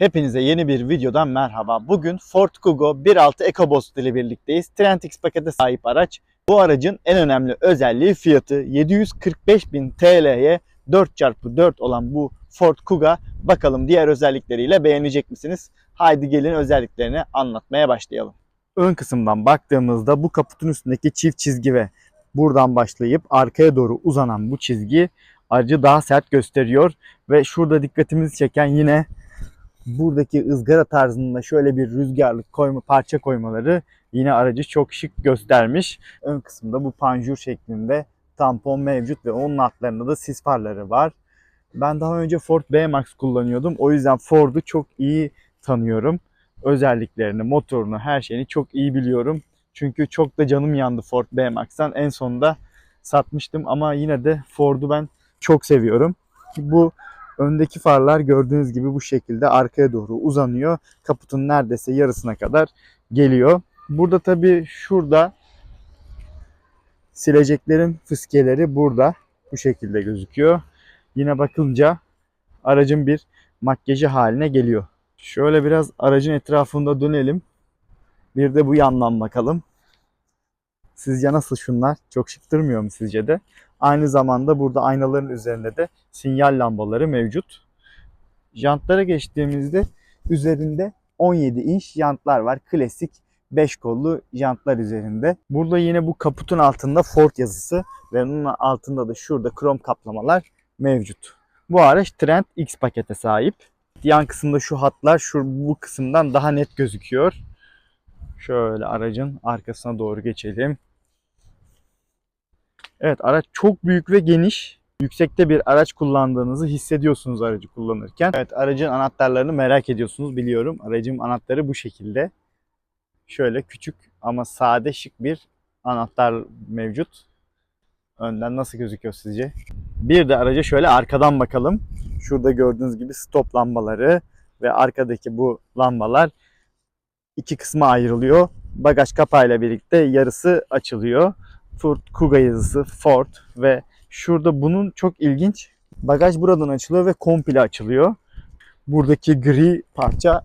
Hepinize yeni bir videodan merhaba. Bugün Ford Kugo 1.6 EcoBoost ile birlikteyiz. Trendix pakete sahip araç. Bu aracın en önemli özelliği fiyatı 745.000 TL'ye 4x4 olan bu Ford Kuga. Bakalım diğer özellikleriyle beğenecek misiniz? Haydi gelin özelliklerini anlatmaya başlayalım. Ön kısımdan baktığımızda bu kaputun üstündeki çift çizgi ve buradan başlayıp arkaya doğru uzanan bu çizgi aracı daha sert gösteriyor ve şurada dikkatimizi çeken yine buradaki ızgara tarzında şöyle bir rüzgarlık koyma parça koymaları yine aracı çok şık göstermiş. Ön kısımda bu panjur şeklinde tampon mevcut ve onun altlarında da sis farları var. Ben daha önce Ford B-Max kullanıyordum. O yüzden Ford'u çok iyi tanıyorum. Özelliklerini, motorunu, her şeyini çok iyi biliyorum. Çünkü çok da canım yandı Ford B-Max'tan. En sonunda satmıştım ama yine de Ford'u ben çok seviyorum. Bu öndeki farlar gördüğünüz gibi bu şekilde arkaya doğru uzanıyor. Kaputun neredeyse yarısına kadar geliyor. Burada tabii şurada sileceklerin fıskeleri burada bu şekilde gözüküyor. Yine bakınca aracın bir makyajı haline geliyor. Şöyle biraz aracın etrafında dönelim. Bir de bu yandan bakalım. Sizce nasıl şunlar? Çok şık durmuyor mu sizce de? Aynı zamanda burada aynaların üzerinde de sinyal lambaları mevcut. Jantlara geçtiğimizde üzerinde 17 inç jantlar var. Klasik 5 kollu jantlar üzerinde. Burada yine bu kaputun altında Ford yazısı ve onun altında da şurada krom kaplamalar mevcut. Bu araç Trend X pakete sahip. Yan kısımda şu hatlar şu bu kısımdan daha net gözüküyor. Şöyle aracın arkasına doğru geçelim. Evet araç çok büyük ve geniş. Yüksekte bir araç kullandığınızı hissediyorsunuz aracı kullanırken. Evet aracın anahtarlarını merak ediyorsunuz biliyorum. Aracın anahtarı bu şekilde. Şöyle küçük ama sade şık bir anahtar mevcut. Önden nasıl gözüküyor sizce? Bir de araca şöyle arkadan bakalım. Şurada gördüğünüz gibi stop lambaları ve arkadaki bu lambalar iki kısma ayrılıyor. Bagaj kapağıyla birlikte yarısı açılıyor. Ford Kuga yazısı Ford ve şurada bunun çok ilginç. Bagaj buradan açılıyor ve komple açılıyor. Buradaki gri parça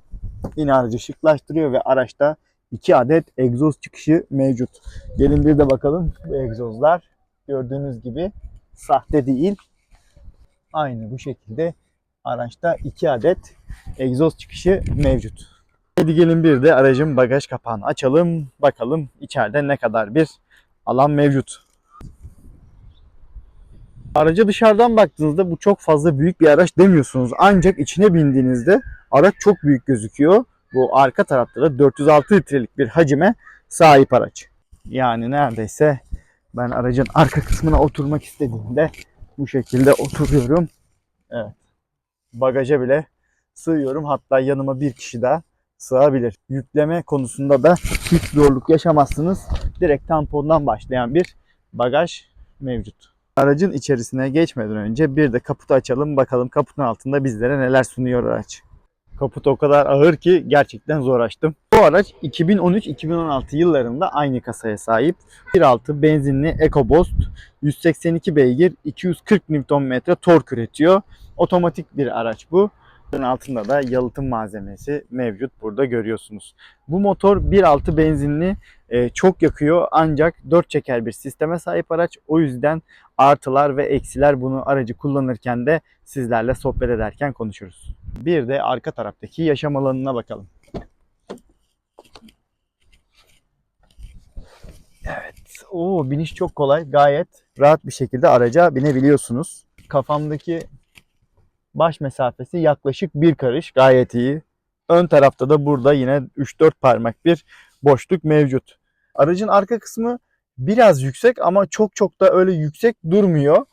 yine aracı şıklaştırıyor ve araçta iki adet egzoz çıkışı mevcut. Gelin bir de bakalım bu egzozlar gördüğünüz gibi sahte değil. Aynı bu şekilde araçta iki adet egzoz çıkışı mevcut. Hadi gelin bir de aracın bagaj kapağını açalım. Bakalım içeride ne kadar bir alan mevcut. Araca dışarıdan baktığınızda bu çok fazla büyük bir araç demiyorsunuz. Ancak içine bindiğinizde araç çok büyük gözüküyor. Bu arka tarafta da 406 litrelik bir hacime sahip araç. Yani neredeyse ben aracın arka kısmına oturmak istediğimde bu şekilde oturuyorum. Evet. Bagaja bile sığıyorum. Hatta yanıma bir kişi daha sığabilir. Yükleme konusunda da hiç zorluk yaşamazsınız. Direkt tampondan başlayan bir bagaj mevcut. Aracın içerisine geçmeden önce bir de kaputu açalım bakalım kaputun altında bizlere neler sunuyor araç. Kaput o kadar ağır ki gerçekten zor açtım. Bu araç 2013-2016 yıllarında aynı kasaya sahip. 1.6 benzinli EcoBoost 182 beygir 240 Nm tork üretiyor. Otomatik bir araç bu. Bunun altında da yalıtım malzemesi mevcut burada görüyorsunuz. Bu motor 1.6 benzinli e, çok yakıyor ancak 4 çeker bir sisteme sahip araç. O yüzden artılar ve eksiler bunu aracı kullanırken de sizlerle sohbet ederken konuşuruz. Bir de arka taraftaki yaşam alanına bakalım. Evet. Oo, biniş çok kolay. Gayet rahat bir şekilde araca binebiliyorsunuz. Kafamdaki baş mesafesi yaklaşık bir karış. Gayet iyi. Ön tarafta da burada yine 3-4 parmak bir boşluk mevcut. Aracın arka kısmı biraz yüksek ama çok çok da öyle yüksek durmuyor.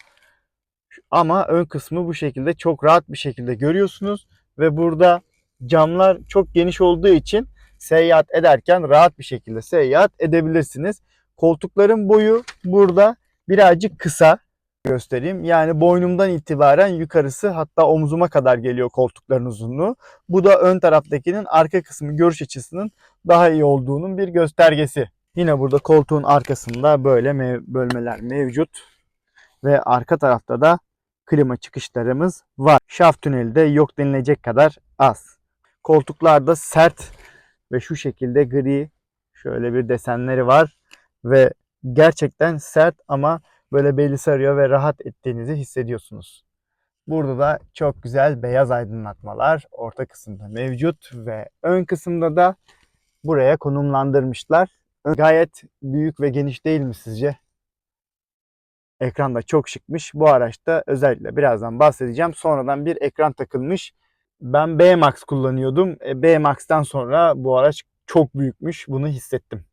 Ama ön kısmı bu şekilde çok rahat bir şekilde görüyorsunuz ve burada camlar çok geniş olduğu için seyahat ederken rahat bir şekilde seyahat edebilirsiniz. Koltukların boyu burada birazcık kısa göstereyim. Yani boynumdan itibaren yukarısı hatta omzuma kadar geliyor koltukların uzunluğu. Bu da ön taraftakinin arka kısmı görüş açısının daha iyi olduğunun bir göstergesi. Yine burada koltuğun arkasında böyle mev- bölmeler mevcut. Ve arka tarafta da klima çıkışlarımız var. Şaft tüneli de yok denilecek kadar az. Koltuklar da sert ve şu şekilde gri. Şöyle bir desenleri var ve gerçekten sert ama böyle beli sarıyor ve rahat ettiğinizi hissediyorsunuz. Burada da çok güzel beyaz aydınlatmalar orta kısımda mevcut ve ön kısımda da buraya konumlandırmışlar. Gayet büyük ve geniş değil mi sizce? Ekran da çok şıkmış. Bu araçta özellikle birazdan bahsedeceğim. Sonradan bir ekran takılmış. Ben B-Max kullanıyordum. E, B-Max'tan sonra bu araç çok büyükmüş. Bunu hissettim.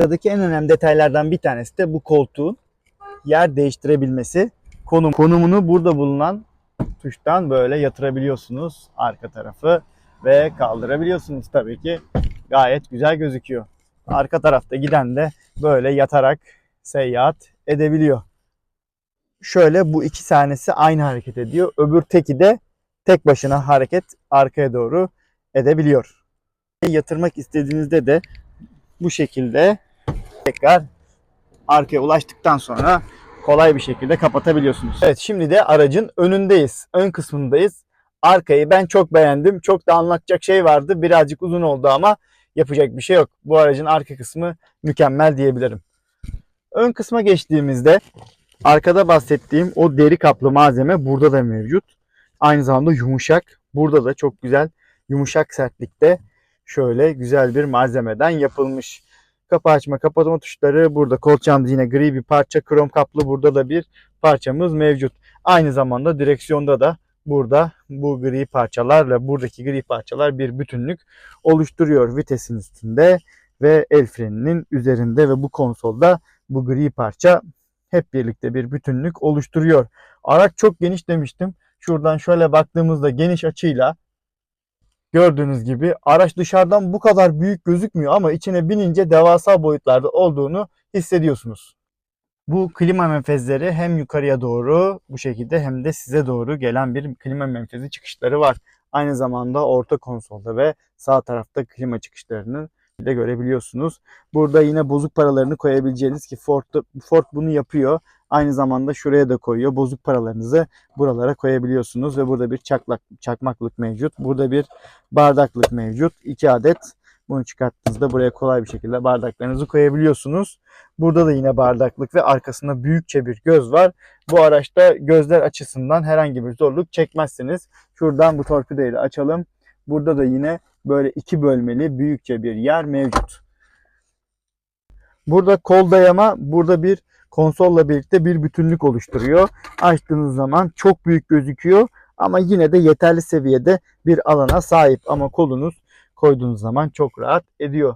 Sıradaki en önemli detaylardan bir tanesi de bu koltuğun yer değiştirebilmesi. Konum, konumunu burada bulunan tuştan böyle yatırabiliyorsunuz arka tarafı ve kaldırabiliyorsunuz tabii ki. Gayet güzel gözüküyor. Arka tarafta giden de böyle yatarak seyahat edebiliyor. Şöyle bu iki tanesi aynı hareket ediyor. Öbür teki de tek başına hareket arkaya doğru edebiliyor. Yatırmak istediğinizde de bu şekilde tekrar arkaya ulaştıktan sonra kolay bir şekilde kapatabiliyorsunuz. Evet şimdi de aracın önündeyiz. Ön kısmındayız. Arkayı ben çok beğendim. Çok da anlatacak şey vardı. Birazcık uzun oldu ama yapacak bir şey yok. Bu aracın arka kısmı mükemmel diyebilirim. Ön kısma geçtiğimizde arkada bahsettiğim o deri kaplı malzeme burada da mevcut. Aynı zamanda yumuşak. Burada da çok güzel yumuşak sertlikte şöyle güzel bir malzemeden yapılmış. Kapı açma kapatma tuşları burada. Kolçağımız yine gri bir parça. Krom kaplı burada da bir parçamız mevcut. Aynı zamanda direksiyonda da burada bu gri parçalarla buradaki gri parçalar bir bütünlük oluşturuyor vitesin üstünde ve el freninin üzerinde ve bu konsolda bu gri parça hep birlikte bir bütünlük oluşturuyor. Araç çok geniş demiştim. Şuradan şöyle baktığımızda geniş açıyla gördüğünüz gibi araç dışarıdan bu kadar büyük gözükmüyor ama içine binince devasa boyutlarda olduğunu hissediyorsunuz. Bu klima menfezleri hem yukarıya doğru bu şekilde hem de size doğru gelen bir klima menfezi çıkışları var. Aynı zamanda orta konsolda ve sağ tarafta klima çıkışlarını de görebiliyorsunuz. Burada yine bozuk paralarını koyabileceğiniz ki Ford, Ford bunu yapıyor. Aynı zamanda şuraya da koyuyor. Bozuk paralarınızı buralara koyabiliyorsunuz ve burada bir çaklak, çakmaklık mevcut. Burada bir bardaklık mevcut. 2 adet. Bunu çıkarttığınızda buraya kolay bir şekilde bardaklarınızı koyabiliyorsunuz. Burada da yine bardaklık ve arkasında büyükçe bir göz var. Bu araçta gözler açısından herhangi bir zorluk çekmezsiniz. Şuradan bu torpidoyu da açalım. Burada da yine böyle iki bölmeli büyükçe bir yer mevcut. Burada kol dayama, burada bir konsolla birlikte bir bütünlük oluşturuyor. Açtığınız zaman çok büyük gözüküyor ama yine de yeterli seviyede bir alana sahip ama kolunuz koyduğunuz zaman çok rahat ediyor.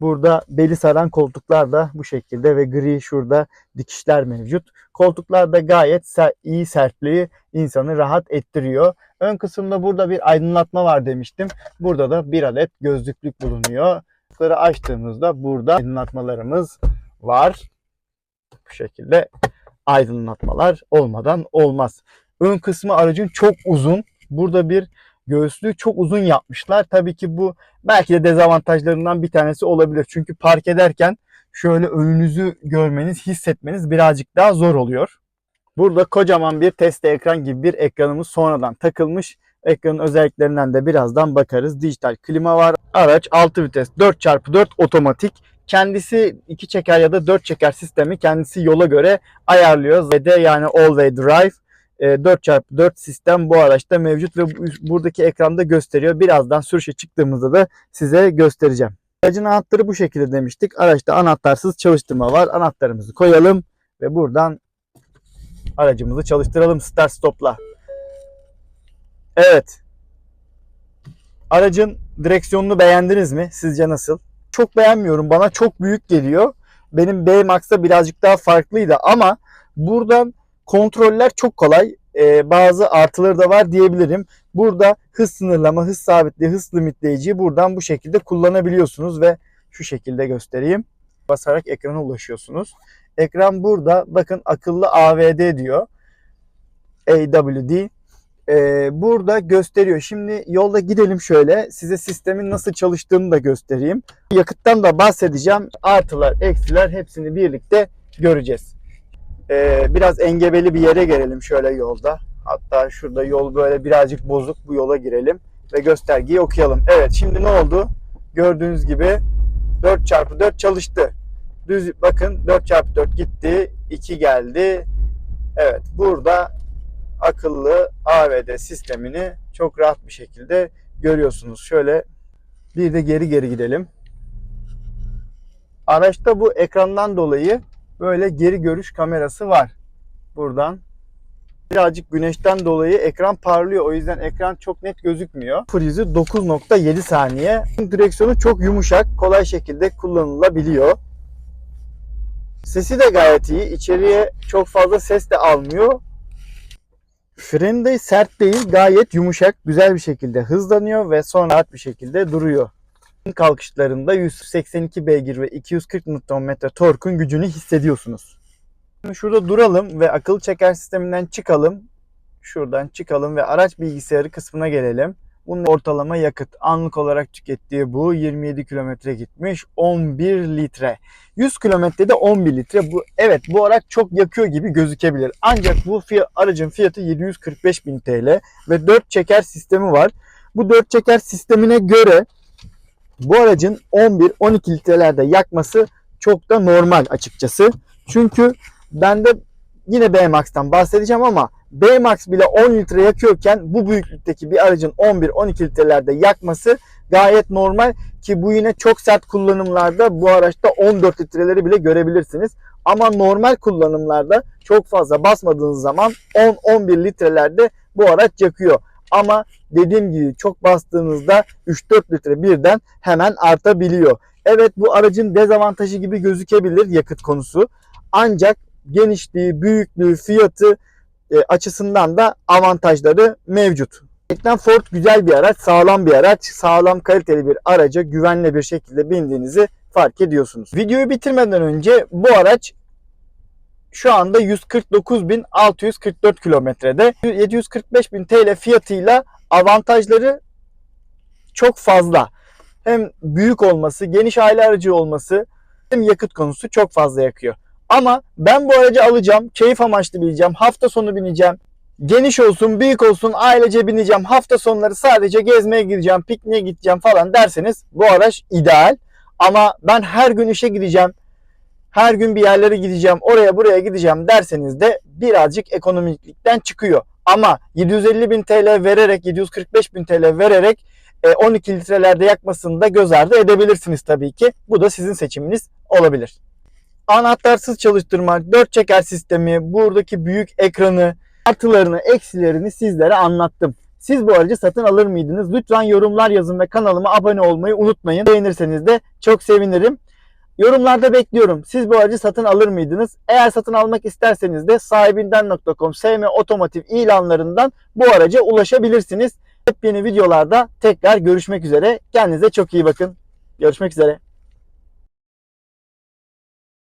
Burada beli saran koltuklar da bu şekilde ve gri şurada dikişler mevcut. Koltuklar da gayet iyi sertliği insanı rahat ettiriyor. Ön kısımda burada bir aydınlatma var demiştim. Burada da bir adet gözlüklük bulunuyor. Açtığımızda burada aydınlatmalarımız var. Bu şekilde aydınlatmalar olmadan olmaz. Ön kısmı aracın çok uzun. Burada bir göğüslüğü çok uzun yapmışlar. Tabii ki bu belki de dezavantajlarından bir tanesi olabilir. Çünkü park ederken şöyle önünüzü görmeniz, hissetmeniz birazcık daha zor oluyor. Burada kocaman bir test ekran gibi bir ekranımız sonradan takılmış. Ekranın özelliklerinden de birazdan bakarız. Dijital klima var. Araç 6 vites 4x4 otomatik. Kendisi 2 çeker ya da 4 çeker sistemi kendisi yola göre ayarlıyor. Ve de yani all way drive 4x4 sistem bu araçta mevcut ve buradaki ekranda gösteriyor. Birazdan sürüşe çıktığımızda da size göstereceğim. Aracın anahtarı bu şekilde demiştik. Araçta anahtarsız çalıştırma var. Anahtarımızı koyalım ve buradan aracımızı çalıştıralım start stopla. Evet. Aracın direksiyonunu beğendiniz mi? Sizce nasıl? Çok beğenmiyorum. Bana çok büyük geliyor. Benim B-Max'ta birazcık daha farklıydı ama buradan kontroller çok kolay. Ee, bazı artıları da var diyebilirim. Burada hız sınırlama, hız sabitliği, hız limitleyiciyi buradan bu şekilde kullanabiliyorsunuz ve şu şekilde göstereyim. Basarak ekrana ulaşıyorsunuz. Ekran burada bakın akıllı AVD diyor. AWD. Ee, burada gösteriyor. Şimdi yolda gidelim şöyle. Size sistemin nasıl çalıştığını da göstereyim. Yakıttan da bahsedeceğim. Artılar, eksiler hepsini birlikte göreceğiz. Ee, biraz engebeli bir yere gelelim şöyle yolda. Hatta şurada yol böyle birazcık bozuk bu yola girelim. ve göstergeyi okuyalım. Evet şimdi ne oldu? Gördüğünüz gibi 4x4 çalıştı. Düz bakın 4x4 gitti. 2 geldi. Evet burada akıllı AVD sistemini çok rahat bir şekilde görüyorsunuz. Şöyle bir de geri geri gidelim. Araçta bu ekrandan dolayı böyle geri görüş kamerası var. Buradan birazcık güneşten dolayı ekran parlıyor. O yüzden ekran çok net gözükmüyor. Frizi 9.7 saniye. Direksiyonu çok yumuşak, kolay şekilde kullanılabiliyor. Sesi de gayet iyi. İçeriye çok fazla ses de almıyor. Freni de sert değil, gayet yumuşak, güzel bir şekilde hızlanıyor ve sonra rahat bir şekilde duruyor. Kalkışlarında 182 beygir ve 240 Nm torkun gücünü hissediyorsunuz. Şimdi şurada duralım ve akıllı çeker sisteminden çıkalım. Şuradan çıkalım ve araç bilgisayarı kısmına gelelim. Bunun ortalama yakıt anlık olarak tükettiği bu 27 kilometre gitmiş 11 litre. 100 kilometrede 11 litre. Bu evet bu araç çok yakıyor gibi gözükebilir. Ancak bu fiyat, aracın fiyatı 745 bin TL ve 4 çeker sistemi var. Bu 4 çeker sistemine göre bu aracın 11-12 litrelerde yakması çok da normal açıkçası. Çünkü ben de yine B-Max'tan bahsedeceğim ama B-Max bile 10 litre yakıyorken bu büyüklükteki bir aracın 11-12 litrelerde yakması gayet normal ki bu yine çok sert kullanımlarda bu araçta 14 litreleri bile görebilirsiniz. Ama normal kullanımlarda çok fazla basmadığınız zaman 10-11 litrelerde bu araç yakıyor. Ama dediğim gibi çok bastığınızda 3-4 litre birden hemen artabiliyor. Evet bu aracın dezavantajı gibi gözükebilir yakıt konusu. Ancak genişliği, büyüklüğü, fiyatı e, açısından da avantajları mevcut. Gerçekten Ford güzel bir araç, sağlam bir araç, sağlam kaliteli bir araca güvenli bir şekilde bindiğinizi fark ediyorsunuz. Videoyu bitirmeden önce bu araç şu anda 149.644 kilometrede. 745.000 TL fiyatıyla avantajları çok fazla. Hem büyük olması, geniş aile aracı olması hem yakıt konusu çok fazla yakıyor. Ama ben bu aracı alacağım, keyif amaçlı bineceğim, hafta sonu bineceğim. Geniş olsun, büyük olsun, ailece bineceğim, hafta sonları sadece gezmeye gideceğim, pikniğe gideceğim falan derseniz bu araç ideal. Ama ben her gün işe gideceğim, her gün bir yerlere gideceğim, oraya buraya gideceğim derseniz de birazcık ekonomiklikten çıkıyor. Ama 750 bin TL vererek, 745 bin TL vererek 12 litrelerde yakmasını da göz ardı edebilirsiniz tabii ki. Bu da sizin seçiminiz olabilir anahtarsız çalıştırma, dört çeker sistemi, buradaki büyük ekranı, artılarını, eksilerini sizlere anlattım. Siz bu aracı satın alır mıydınız? Lütfen yorumlar yazın ve kanalıma abone olmayı unutmayın. Beğenirseniz de çok sevinirim. Yorumlarda bekliyorum. Siz bu aracı satın alır mıydınız? Eğer satın almak isterseniz de sahibinden.com SM otomotiv ilanlarından bu araca ulaşabilirsiniz. Yeni videolarda tekrar görüşmek üzere. Kendinize çok iyi bakın. Görüşmek üzere.